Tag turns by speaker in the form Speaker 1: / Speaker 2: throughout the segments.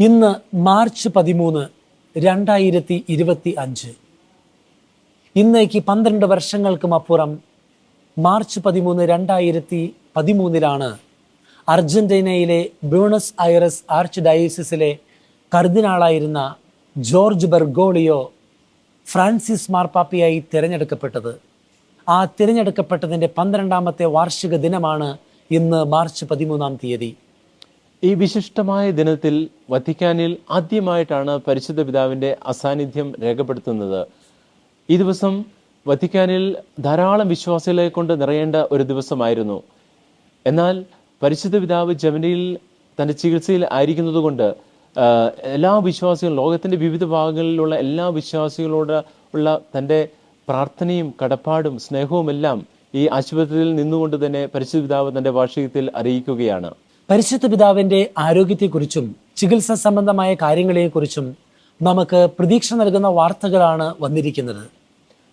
Speaker 1: ഇന്ന് മാർച്ച് പതിമൂന്ന് രണ്ടായിരത്തി ഇരുപത്തി അഞ്ച്. ഇന്നേക്ക് പന്ത്രണ്ട് വർഷങ്ങൾക്കും അപ്പുറം മാർച്ച് പതിമൂന്ന് രണ്ടായിരത്തി പതിമൂന്നിലാണ് അർജന്റീനയിലെ ബ്യൂണസ് ഐറസ് ആർച്ച് ഡയോസിസിലെ കർദിനാളായിരുന്ന ജോർജ് ബെർഗോളിയോ ഫ്രാൻസിസ് മാർപ്പാപ്പയായി തിരഞ്ഞെടുക്കപ്പെട്ടത്. ആ തിരഞ്ഞെടുക്കപ്പെട്ടതിന്റെ പന്ത്രണ്ടാമത്തെ വാർഷിക ദിനമാണ് ഇന്ന് മാർച്ച് പതിമൂന്നാം തീയതി.
Speaker 2: ഈ വിശിഷ്ടമായ ദിനത്തിൽ വത്തിക്കാനിൽ ആദ്യമായിട്ടാണ് പരിശുദ്ധ പിതാവിന്റെ അസാന്നിധ്യം രേഖപ്പെടുത്തുന്നത്. ഈ ദിവസം വത്തിക്കാനിൽ ധാരാളം വിശ്വാസികളെ കൊണ്ട് നിറയേണ്ട ഒരു ദിവസമായിരുന്നു. എന്നാൽ പരിശുദ്ധ പിതാവ് ജമനിയിൽ തന്റെ ചികിത്സയിൽ ആയിരിക്കുന്നതുകൊണ്ട് എല്ലാ വിശ്വാസികളും ലോകത്തിന്റെ വിവിധ ഭാഗങ്ങളിലുള്ള എല്ലാ വിശ്വാസികളോട് ഉള്ള തന്റെ പ്രാർത്ഥനയും കടപ്പാടും സ്നേഹവുമെല്ലാം ഈ ആശുപത്രിയിൽ നിന്നുകൊണ്ട് തന്നെ പരിശുദ്ധ പിതാവ് തന്റെ വാർഷികത്തിൽ അറിയിക്കുകയാണ്.
Speaker 1: പരിശുദ്ധ പിതാവിന്റെ ആരോഗ്യത്തെക്കുറിച്ചും ചികിത്സ സംബന്ധമായ കാര്യങ്ങളെക്കുറിച്ചും നമുക്ക് പ്രതീക്ഷ നൽകുന്ന വാർത്തകളാണ് വന്നിരിക്കുന്നത്.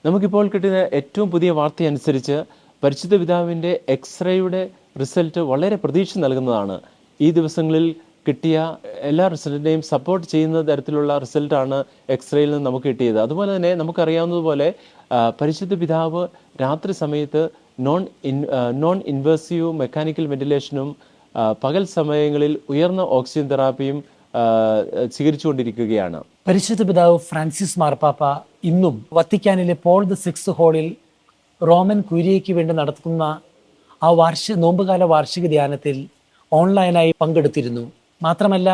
Speaker 2: നമുക്കിപ്പോൾ കിട്ടിയ ഏറ്റവും പുതിയ വാർത്ത അനുസരിച്ച് പരിശുദ്ധ പിതാവിന്റെ എക്സ്റേയുടെ റിസൾട്ട് വളരെ പ്രതീക്ഷ നൽകുന്നതാണ്. ഈ ദിവസങ്ങളിൽ കിട്ടിയ എല്ലാ റിസൾട്ടിനെയും സപ്പോർട്ട് ചെയ്യുന്ന തരത്തിലുള്ള റിസൾട്ടാണ് എക്സ്റേയിൽ നിന്ന് നമുക്ക് കിട്ടിയത്. അതുപോലെ തന്നെ നമുക്കറിയാവുന്നതുപോലെ പരിശുദ്ധ പിതാവ് രാത്രി സമയത്ത് non in non invasive mechanical വെന്റിലേഷനും പകൽ സമയങ്ങളിൽ ഉയർന്ന ഓക്സിജൻ തെറാപ്പിയും സ്വീകരിച്ചുകൊണ്ടിരിക്കുകയാണ്.
Speaker 1: പരിശുദ്ധ പിതാവ് ഫ്രാൻസിസ് മാർപ്പാപ്പ ഇന്നും വത്തിക്കാനിലെ പോൾ ദ സിക്സ് ഹോളിൽ റോമൻ കുര്യയ്ക്ക് വേണ്ടി നടത്തുന്ന ആ വാർഷിക നോമ്പുകാല വാർഷിക ധ്യാനത്തിൽ ഓൺലൈനായി പങ്കെടുത്തിരുന്നു. മാത്രമല്ല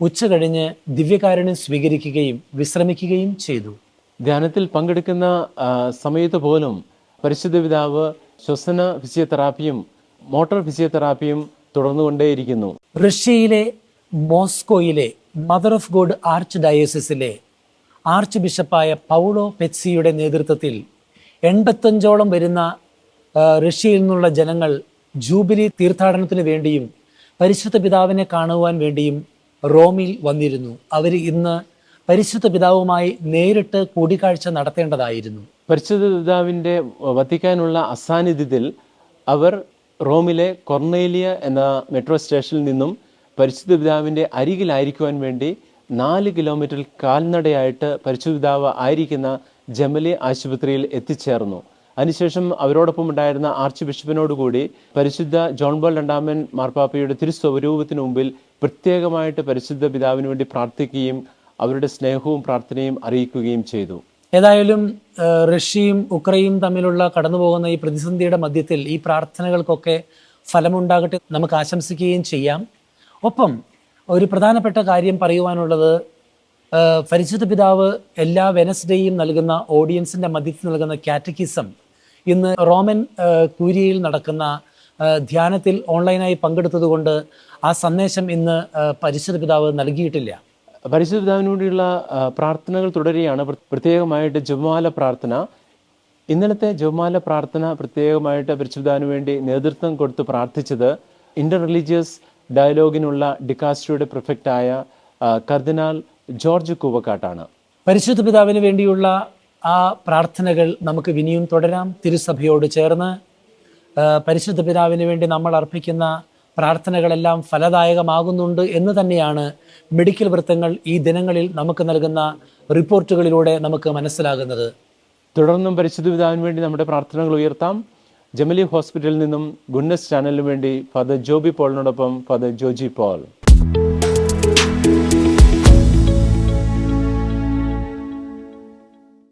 Speaker 1: ഉച്ച കഴിഞ്ഞ് ദിവ്യകാരുണ്യം സ്വീകരിക്കുകയും വിശ്രമിക്കുകയും ചെയ്തു.
Speaker 2: ധ്യാനത്തിൽ പങ്കെടുക്കുന്ന സമയത്ത് പോലും പരിശുദ്ധ പിതാവ് ശ്വസന ഫിസിയോതെറാപ്പിയും മോട്ടോർ ഫിസിയോതെറാപ്പിയും തുടർന്നുകൊണ്ടേയിരിക്കുന്നു.
Speaker 1: റഷ്യയിലെ മോസ്കോയിലെ മദർ ഓഫ് ഗോഡ് ആർച്ച് ഡയോസിലെ ആർച്ച് ബിഷപ്പായ പൗളോ പെറ്റ്സിയുടെ നേതൃത്വത്തിൽ എൺപത്തഞ്ചോളം വരുന്ന റഷ്യയിൽ നിന്നുള്ള ജനങ്ങൾ ജൂബിലി തീർത്ഥാടനത്തിന് വേണ്ടിയും പരിശുദ്ധ പിതാവിനെ കാണുവാൻ വേണ്ടിയും റോമിൽ വന്നിരുന്നു. അവർ ഇന്ന് പരിശുദ്ധ പിതാവുമായി നേരിട്ട് കൂടിക്കാഴ്ച നടത്തേണ്ടതായിരുന്നു.
Speaker 2: പരിശുദ്ധ പിതാവിന്റെ വത്തിക്കാനുള്ള അസാന്നിധ്യത്തിൽ അവർ റോമിലെ കൊർണേലിയ എന്ന മെട്രോ സ്റ്റേഷനിൽ നിന്നും പരിശുദ്ധ പിതാവിന്റെ അരികിലായിരിക്കുവാൻ വേണ്ടി നാല് കിലോമീറ്റർ കാൽനടയായിട്ട് പരിശുദ്ധ പിതാവ് ആയിരിക്കുന്ന ജമലി ആശുപത്രിയിൽ എത്തിച്ചേർന്നു. അതിനുശേഷം അവരോടൊപ്പം ഉണ്ടായിരുന്ന ആർച്ച് ബിഷപ്പിനോടുകൂടി പരിശുദ്ധ ജോൺ ബോൾ രണ്ടാമൻ മാർപ്പാപ്പയുടെ തിരുസ്വരൂപത്തിന് മുമ്പിൽ പ്രത്യേകമായിട്ട് പരിശുദ്ധ പിതാവിന് വേണ്ടി പ്രാർത്ഥിക്കുകയും അവരുടെ സ്നേഹവും പ്രാർത്ഥനയും അറിയിക്കുകയും ചെയ്തു.
Speaker 1: ഏതായാലും റഷ്യയും ഉക്രൈനും തമ്മിലുള്ള കടന്നു പോകുന്ന ഈ പ്രതിസന്ധിയുടെ മധ്യത്തിൽ ഈ പ്രാർത്ഥനകൾക്കൊക്കെ ഫലമുണ്ടാകട്ടെ നമുക്ക് ആശംസിക്കുകയും ചെയ്യാം. ഒപ്പം ഒരു പ്രധാനപ്പെട്ട കാര്യം പറയുവാനുള്ളത് പരിശുദ്ധ പിതാവ് എല്ലാ വെനസ്ഡേയും നൽകുന്ന ഓഡിയൻസിന്റെ മധ്യത്തിൽ നൽകുന്ന കാറ്റക്കിസം ഇന്ന് റോമൻ കൂരിയയിൽ നടക്കുന്ന ധ്യാനത്തിൽ ഓൺലൈനായി പങ്കെടുത്തതുകൊണ്ട് ആ സന്ദേശം ഇന്ന് പരിശുദ്ധ പിതാവ് നൽകിയിട്ടില്ല.
Speaker 2: പരിശുദ്ധ പിതാവിന് വേണ്ടിയുള്ള പ്രാർത്ഥനകൾ തുടരുകയാണ്. പ്രത്യേകമായിട്ട് ജപമാല പ്രാർത്ഥന. ഇന്നലത്തെ ജപമാല പ്രാർത്ഥന പ്രത്യേകമായിട്ട് പരിശുദ്ധാവിന് വേണ്ടി നേതൃത്വം കൊടുത്ത് പ്രാർത്ഥിച്ചത് ഇന്റർ റിലീജിയസ് ഡയലോഗിനുള്ള ഡിക്കാസ്ട്രിയുടെ പ്രൊഫക്റ്റായ കർദിനാൾ ജോർജ് കൂവക്കാട്ടാണ്.
Speaker 1: പരിശുദ്ധ പിതാവിന് വേണ്ടിയുള്ള ആ പ്രാർത്ഥനകൾ നമുക്ക് വിനിയും തുടരാം. തിരുസഭയോട് ചേർന്ന് പരിശുദ്ധ പിതാവിന് വേണ്ടി നമ്മൾ അർപ്പിക്കുന്ന പ്രാർത്ഥനകളെല്ലാം ഫലദായകമാകുന്നുണ്ട് എന്ന് തന്നെയാണ് മെഡിക്കൽ വൃത്തങ്ങൾ ഈ ദിനങ്ങളിൽ നമുക്ക് നൽകുന്ന റിപ്പോർട്ടുകളിലൂടെ നമുക്ക് മനസ്സിലാകുന്നത്.
Speaker 2: തുടർന്നും പരിശുദ്ധ പിതാവിന് വേണ്ടി നമ്മുടെ പ്രാർത്ഥനകൾ ഉയർത്താം. ജമലി ഹോസ്പിറ്റലിൽ നിന്നും ഗുഡ്നസ് ചാനലിന് വേണ്ടി ഫാദർ ജോബി പോളിനോടൊപ്പം ഫാദർ ജോജി പോൾ.